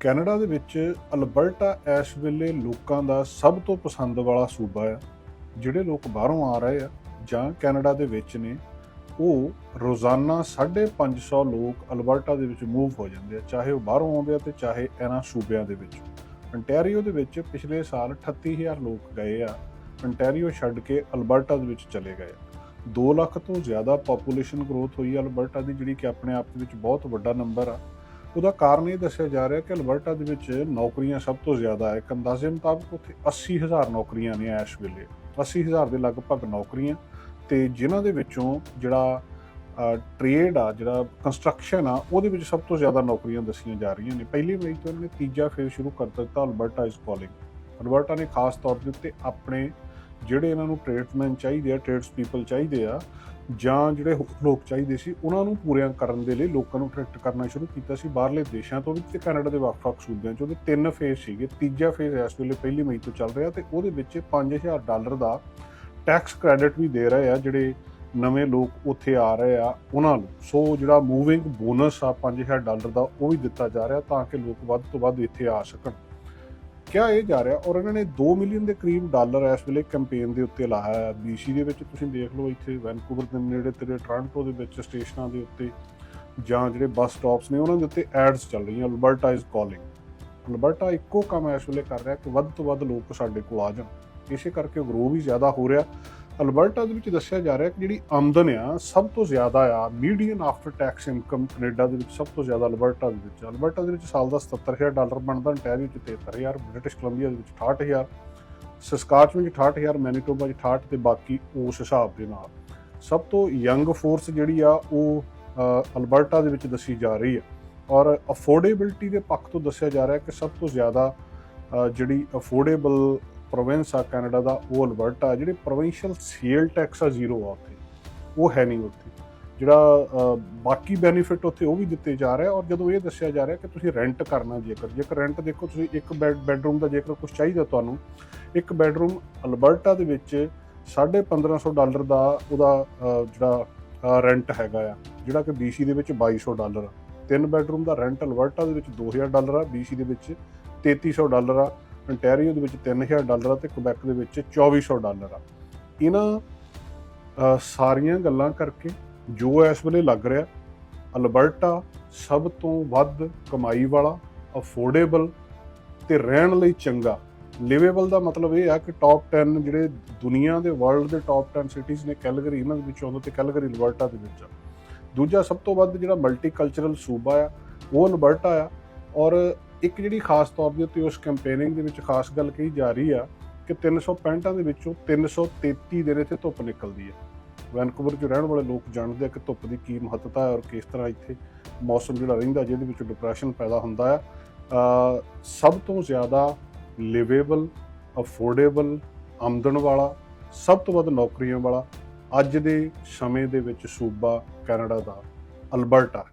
Canada ਦੇ ਵਿੱਚ Alberta ਇਸ ਵੇਲੇ ਲੋਕਾਂ ਦਾ ਸਭ ਤੋਂ ਪਸੰਦ ਵਾਲਾ ਸੂਬਾ ਆ, ਜਿਹੜੇ ਲੋਕ ਬਾਹਰੋਂ ਆ ਰਹੇ ਆ ਜਾਂ ਕੈਨੇਡਾ ਦੇ ਵਿੱਚ ਨੇ, ਉਹ ਰੋਜ਼ਾਨਾ 550 ਲੋਕ ਅਲਬਰਟਾ ਦੇ ਵਿੱਚ ਮੂਵ ਹੋ ਜਾਂਦੇ ਆ, ਚਾਹੇ ਉਹ ਬਾਹਰੋਂ ਆਉਂਦੇ ਆ ਤੇ ਚਾਹੇ ਇਹਨਾਂ ਸੂਬਿਆਂ ਦੇ ਵਿੱਚ। ਅੰਟੈਰੀਓ ਦੇ ਵਿੱਚ ਪਿਛਲੇ ਸਾਲ 38000 ਲੋਕ ਗਏ ਆ ਅੰਟੈਰੀਓ ਛੱਡ ਕੇ ਅਲਬਰਟਾ ਦੇ ਵਿੱਚ ਚਲੇ ਗਏ 2 ਲੱਖ ਤੋਂ ਜ਼ਿਆਦਾ ਪੋਪੂਲੇਸ਼ਨ ਗਰੋਥ ਹੋਈ ਆ ਅਲਬਰਟਾ ਦੀ, ਜਿਹੜੀ ਕਿ ਆਪਣੇ ਆਪ ਦੇ ਵਿੱਚ ਬਹੁਤ ਵੱਡਾ ਨੰਬਰ ਆ। ਉਹਦਾ ਕਾਰਨ ਇਹ ਦੱਸਿਆ ਜਾ ਰਿਹਾ ਕਿ ਅਲਬਰਟਾ ਦੇ ਵਿੱਚ ਨੌਕਰੀਆਂ ਸਭ ਤੋਂ ਜ਼ਿਆਦਾ ਹੈ। ਇੱਕ ਅੰਦਾਜ਼ੇ ਮੁਤਾਬਕ ਉੱਥੇ 80000 ਨੌਕਰੀਆਂ ਨੇ ਇਸ ਵੇਲੇ। 80000 ਦੇ ਲਗਭਗ ਨੌਕਰੀਆਂ ਤੇ ਜਿਨ੍ਹਾਂ ਦੇ ਵਿੱਚੋਂ ਜਿਹੜਾ ਟ੍ਰੇਡ ਆ, ਜਿਹੜਾ ਕੰਸਟਰਕਸ਼ਨ ਆ, ਉਹਦੇ ਵਿੱਚ ਸਭ ਤੋਂ ਜ਼ਿਆਦਾ ਨੌਕਰੀਆਂ ਦੱਸੀਆਂ ਜਾ ਰਹੀਆਂ ਨੇ। ਪਹਿਲੀ ਮਈ ਤੋਂ ਇਹਨਾਂ ਨੇ ਤੀਜਾ ਫੇਜ਼ ਸ਼ੁਰੂ ਕਰ ਦਿੱਤਾ ਅਲਬਰਟਾ ਇਜ਼ ਕਾਲਿੰਗ ਅਲਬਰਟਾ ਨੇ ਖਾਸ ਤੌਰ ਦੇ ਉੱਤੇ ਆਪਣੇ ਜਿਹੜੇ ਇਹਨਾਂ ਨੂੰ ਟ੍ਰੇਡਸਮੈਨ ਚਾਹੀਦੇ ਆ ਟ੍ਰੇਡਸ ਪੀਪਲ ਚਾਹੀਦੇ ਆ, ਜਾਂ ਜਿਹੜੇ ਲੋਕ ਚਾਹੀਦੇ ਸੀ, ਉਹਨਾਂ ਨੂੰ ਪੂਰਿਆਂ ਕਰਨ ਦੇ ਲਈ ਲੋਕਾਂ ਨੂੰ ਅਟਰੈਕਟ ਕਰਨਾ ਸ਼ੁਰੂ ਕੀਤਾ ਸੀ ਬਾਹਰਲੇ ਦੇਸ਼ਾਂ ਤੋਂ ਵੀ ਤੇ ਕੈਨੇਡਾ ਦੇ ਵੱਖ-ਵੱਖ ਸੂਬਿਆਂ ਚੋਂ ਉਹਦੇ ਤਿੰਨ ਫੇਜ਼ ਸੀਗੇ, ਤੀਜਾ ਫੇਜ਼ ਇਸ ਵੇਲੇ ਪਹਿਲੀ ਮਈ ਤੋਂ ਚੱਲ ਰਿਹਾ ਤੇ ਉਹਦੇ ਵਿੱਚ 5000 ਡਾਲਰ ਦਾ ਟੈਕਸ ਕ੍ਰੈਡਿਟ ਵੀ ਦੇ ਰਹੇ ਆ, ਜਿਹੜੇ ਨਵੇਂ ਲੋਕ ਉੱਥੇ ਆ ਰਹੇ ਆ, ਉਹਨਾਂ ਨੂੰ। ਸੋ ਜਿਹੜਾ ਮੂਵਿੰਗ ਬੋਨਸ ਆ 5000 ਡਾਲਰ ਦਾ, ਉਹ ਵੀ ਦਿੱਤਾ ਜਾ ਰਿਹਾ ਤਾਂ ਕਿ ਲੋਕ ਵੱਧ ਤੋਂ ਵੱਧ ਇੱਥੇ ਆ ਸਕਣ। ਕਿਹਾ ਇਹ ਜਾ ਰਿਹਾ ਔਰ ਇਹਨਾਂ ਨੇ 2 ਮਿਲੀਅਨ ਦੇ ਕਰੀਬ ਡਾਲਰ ਇਸ ਵੇਲੇ ਕੈਂਪੇਨ ਦੇ ਉੱਤੇ ਲਾਇਆ ਹੈ। BC ਦੇ ਵਿੱਚ ਤੁਸੀਂ ਦੇਖ ਲਓ ਇੱਥੇ ਵੈਨਕੂਵਰ ਦੇ ਨੇੜੇ ਤੇੜੇ ਟੋਰਾਂਟੋ ਦੇ ਵਿੱਚ ਸਟੇਸ਼ਨਾਂ ਦੇ ਉੱਤੇ ਜਾਂ ਜਿਹੜੇ ਬੱਸ ਸਟਾਪਸ ਨੇ, ਉਹਨਾਂ ਦੇ ਉੱਤੇ ਐਡਸ ਚੱਲ ਰਹੀਆਂ ਅਲਬਰਟਾ ਇਜ਼ ਕਾਲਿੰਗ ਅਲਬਰਟਾ ਇੱਕੋ ਕੰਮ ਇਸ ਵੇਲੇ ਕਰ ਰਿਹਾ ਕਿ ਵੱਧ ਤੋਂ ਵੱਧ ਲੋਕ ਸਾਡੇ ਕੋਲ ਆ ਜਾਣ। ਇਸੇ ਕਰਕੇ ਗਰੋ ਵੀ ਜ਼ਿਆਦਾ ਹੋ ਰਿਹਾ। ਅਲਬਰਟਾ ਦੇ ਵਿੱਚ ਦੱਸਿਆ ਜਾ ਰਿਹਾ ਕਿ ਜਿਹੜੀ ਆਮਦਨ ਆ, ਸਭ ਤੋਂ ਜ਼ਿਆਦਾ ਆ median after tax income Canada ਦੇ ਵਿੱਚ ਸਭ ਤੋਂ ਜ਼ਿਆਦਾ ਅਲਬਰਟਾ ਦੇ ਵਿੱਚ ਅਲਬਰਟਾ ਦੇ ਵਿੱਚ ਸਾਲ ਦਾ 77000 ਡਾਲਰ ਬਣਦਾ ontario ਚ 73000 ਬ੍ਰਿਟਿਸ਼ ਕੋਲੰਬੀਆ ਦੇ ਵਿੱਚ 68000 ਸਸਕਾਚੂਨ ਚ 68000 ਮੈਨੀਟੋਬਾ ਚ 68 ਤੇ ਬਾਕੀ ਉਸ ਹਿਸਾਬ ਦੇ ਨਾਲ। ਸਭ ਤੋਂ ਯੰਗ ਫੋਰਸ ਜਿਹੜੀ ਆ, ਉਹ ਅਲਬਰਟਾ ਦੇ ਵਿੱਚ ਦੱਸੀ ਜਾ ਰਹੀ ਹੈ ਔਰ ਅਫੋਰਡੇਬਿਲਟੀ ਦੇ ਪੱਖ ਤੋਂ ਦੱਸਿਆ ਜਾ ਰਿਹਾ ਕਿ ਸਭ ਤੋਂ ਜ਼ਿਆਦਾ ਜਿਹੜੀ ਅਫੋਰਡੇਬਲ ਪ੍ਰੋਵਿੰਸ ਆ ਕੈਨੇਡਾ ਦਾ, ਉਹ ਅਲਬਰਟਾ ਜਿਹੜੇ ਪ੍ਰੋਵਿੰਸ਼ੀਅਲ ਸੇਲ ਟੈਕਸ ਆ ਜ਼ੀਰੋ ਆ ਉੱਥੇ। ਉਹ ਹੈ ਨਹੀਂ ਉੱਥੇ। ਜਿਹੜਾ ਬਾਕੀ ਬੈਨੀਫਿਟ ਉੱਥੇ ਉਹ ਵੀ ਦਿੱਤੇ ਜਾ ਰਹੇ ਔਰ ਜਦੋਂ ਇਹ ਦੱਸਿਆ ਜਾ ਰਿਹਾ ਕਿ ਤੁਸੀਂ ਰੈਂਟ ਕਰਨਾ ਜੇਕਰ ਜੇਕਰ ਰੈਂਟ ਦੇਖੋ ਤੁਸੀਂ ਇੱਕ ਬੈੱਡ ਬੈੱਡਰੂਮ ਦਾ ਜੇਕਰ ਕੁਝ ਚਾਹੀਦਾ ਤੁਹਾਨੂੰ, ਇੱਕ ਬੈਡਰੂਮ ਅਲਬਰਟਾ ਦੇ ਵਿੱਚ 1550 ਡਾਲਰ ਦਾ ਉਹਦਾ ਜਿਹੜਾ ਰੈਂਟ ਹੈਗਾ ਆ, ਜਿਹੜਾ ਕਿ BC ਦੇ ਵਿੱਚ 2200 ਡਾਲਰ ਆ। ਤਿੰਨ ਬੈਡਰੂਮ ਦਾ ਰੈਂਟ ਅਲਬਰਟਾ ਦੇ ਵਿੱਚ 2000 ਡਾਲਰ ਆ BC ਦੇ ਵਿੱਚ 3300 ਡਾਲਰ ਆ ਅੰਟੈਰੀਓ ਦੇ ਵਿੱਚ 3000 ਡਾਲਰ ਆ ਤੇ ਕੁਬੈਕ ਦੇ ਵਿੱਚ 2400 ਡਾਲਰ ਆ। ਇਹਨਾਂ ਸਾਰੀਆਂ ਗੱਲਾਂ ਕਰਕੇ ਜੋ ਇਸ ਵੇਲੇ ਲੱਗ ਰਿਹਾ, ਅਲਬਰਟਾ ਸਭ ਤੋਂ ਵੱਧ ਕਮਾਈ ਵਾਲਾ, ਅਫੋਰਡੇਬਲ ਤੇ ਰਹਿਣ ਲਈ ਚੰਗਾ। ਲਿਵੇਬਲ ਦਾ ਮਤਲਬ ਇਹ ਆ ਕਿ ਟੌਪ 10 ਜਿਹੜੇ ਦੁਨੀਆ ਦੇ ਵਰਲਡ ਦੇ ਟੌਪ 10 ਸਿਟੀਜ਼ ਨੇ ਕੈਲਗਰੀ ਇਹਨਾਂ ਦੇ ਵਿੱਚ ਆਉਂਦਾ ਤੇ ਕੈਲਗਰੀ ਅਲਬਰਟਾ ਦੇ ਵਿੱਚ ਆ। ਦੂਜਾ ਸਭ ਤੋਂ ਵੱਧ ਜਿਹੜਾ ਮਲਟੀਕਲਚਰਲ ਸੂਬਾ ਆ, ਉਹ ਅਲਬਰਟਾ ਆ ਔਰ ਇੱਕ ਜਿਹੜੀ ਖਾਸ ਤੌਰ ਦੇ ਉੱਤੇ ਉਸ ਕੈਂਪੇਨਿੰਗ ਦੇ ਵਿੱਚ ਖਾਸ ਗੱਲ ਕਹੀ ਜਾ ਰਹੀ ਆ ਕਿ 365 ਦੇ ਵਿੱਚੋਂ 333 ਦਿਨ ਇੱਥੇ ਧੁੱਪ ਨਿਕਲਦੀ ਹੈ ਵੈਨਕੂਵਰ 'ਚ ਰਹਿਣ ਵਾਲੇ ਲੋਕ ਜਾਣਦੇ ਆ ਕਿ ਧੁੱਪ ਦੀ ਕੀ ਮਹੱਤਤਾ ਹੈ ਔਰ ਕਿਸ ਤਰ੍ਹਾਂ ਇੱਥੇ ਮੌਸਮ ਜਿਹੜਾ ਰਹਿੰਦਾ ਜਿਹਦੇ ਵਿੱਚ ਡਿਪਰੈਸ਼ਨ ਪੈਦਾ ਹੁੰਦਾ ਆ। ਸਭ ਤੋਂ ਜ਼ਿਆਦਾ ਲਿਵੇਬਲ ਅਫੋਰਡੇਬਲ ਆਮਦਨ ਵਾਲਾ, ਸਭ ਤੋਂ ਵੱਧ ਨੌਕਰੀਆਂ ਵਾਲਾ ਅੱਜ ਦੇ ਸਮੇਂ ਦੇ ਵਿੱਚ ਸੂਬਾ ਕੈਨੇਡਾ ਦਾ ਅਲਬਰਟਾ।